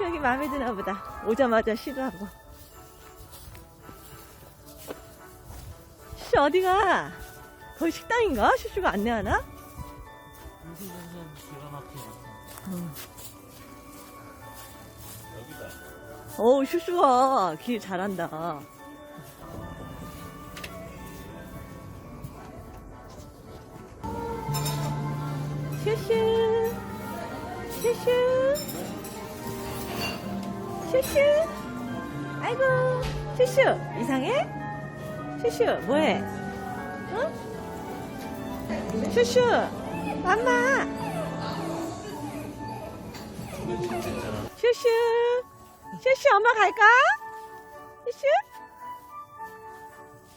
여기 마음에 드나 보다. 오자마자 시도하고. 슈슈 어디가? 거기 식당인가? 슈슈가 안내하나? 여기다. 어우, 슈슈가 길 잘한다. 슈슈, 슈슈, 슈슈. 아이고, 슈슈, 이상해? 슈슈, 뭐해? 응? 슈슈, 맘마. 슈슈. 슈슈 엄마 갈까? 슈슈?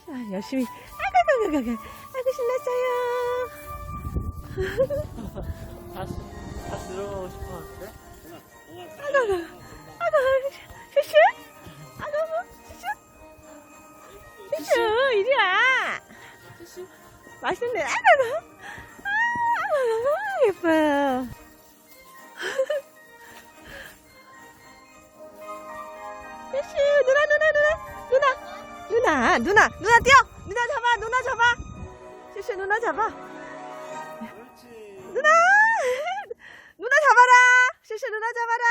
자, 열심히 아이고 아이고 아이고 아이고 신났어요 다시 다시 들어가고 싶었는데 슈슈 이리 와. 맛있는데 아이고 아이고 아이고 예뻐요 슈슈 누나 누나 누나 누나. 누나 누나 누나 뛰어. 누나 잡아 누나 잡아. 슈슈 누나 잡아. 누나 누나 잡아라. 슈슈 누나 잡아라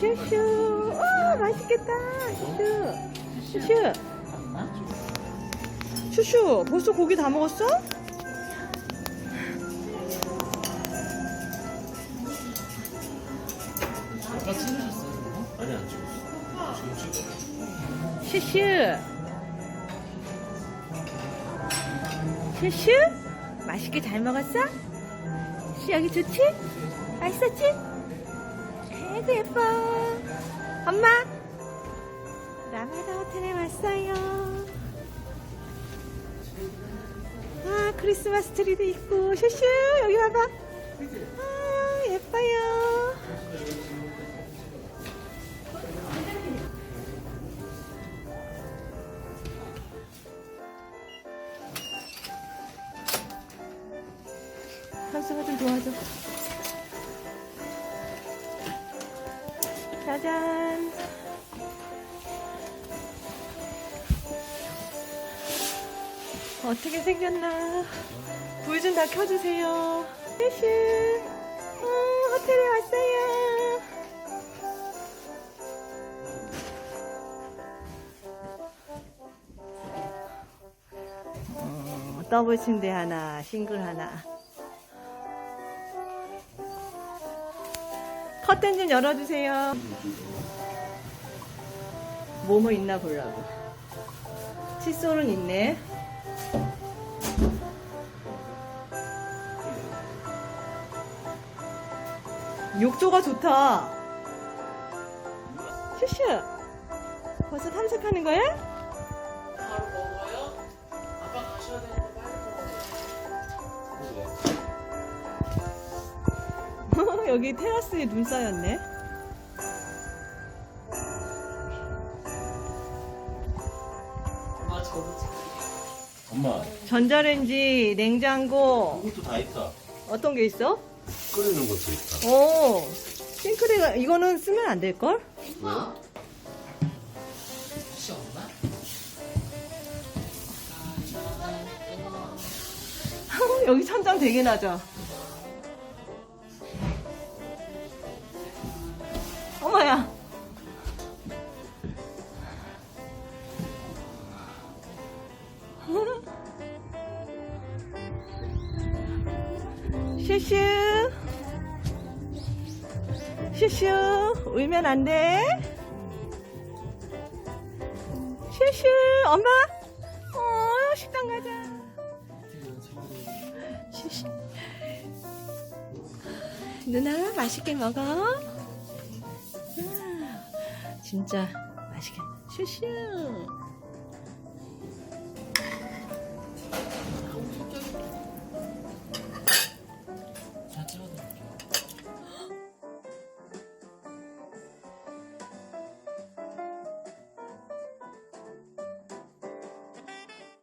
슈슈 어 맛있겠다 슈슈 슈슈 슈슈 벌써 고기 다 먹었어? 아까 찍으셨어요? 아니 안 찍었어. 지금 찍어. 슈슈 슈슈 맛있게 잘 먹었어? 슈 여기 좋지? 맛있었지? 아이고 예뻐. 엄마. 라마다 호텔에 왔어요. 아 크리스마스 트리도 있고 슈슈 여기 봐봐. 아 예뻐요. 한수가 좀 도와줘. 짜잔. 어떻게 생겼나. 불 좀 다 켜주세요. 슈슈. 음, 호텔에 왔어요. 어, 더블 침대 하나, 싱글 하나. 커튼 좀 열어주세요. 뭐뭐 있나 보려고. 칫솔은 있네. 욕조가 좋다. 슈슈. 벌써 탐색하는 거야? 바로 먹어요? 아빠 가셔야 되는데 빨리 먹어요 여기 테라스에 눈 쌓였네. 아 저도 찍 엄마, 전자레인지, 냉장고, 이것도 다 있다. 어떤 게 있어? 끓이는 것도 있다. 오, 싱크대가, 이거는 쓰면 안 될걸? 왜? 혹시 없나? 여기 천장 되게 낮아. 어머야. 슈슈. 슈슈. 울면 안 돼. 슈슈. 엄마. 어, 식당 가자. 슈슈. 누나 맛있게 먹어. 아, 진짜 맛있겠다. 슈슈.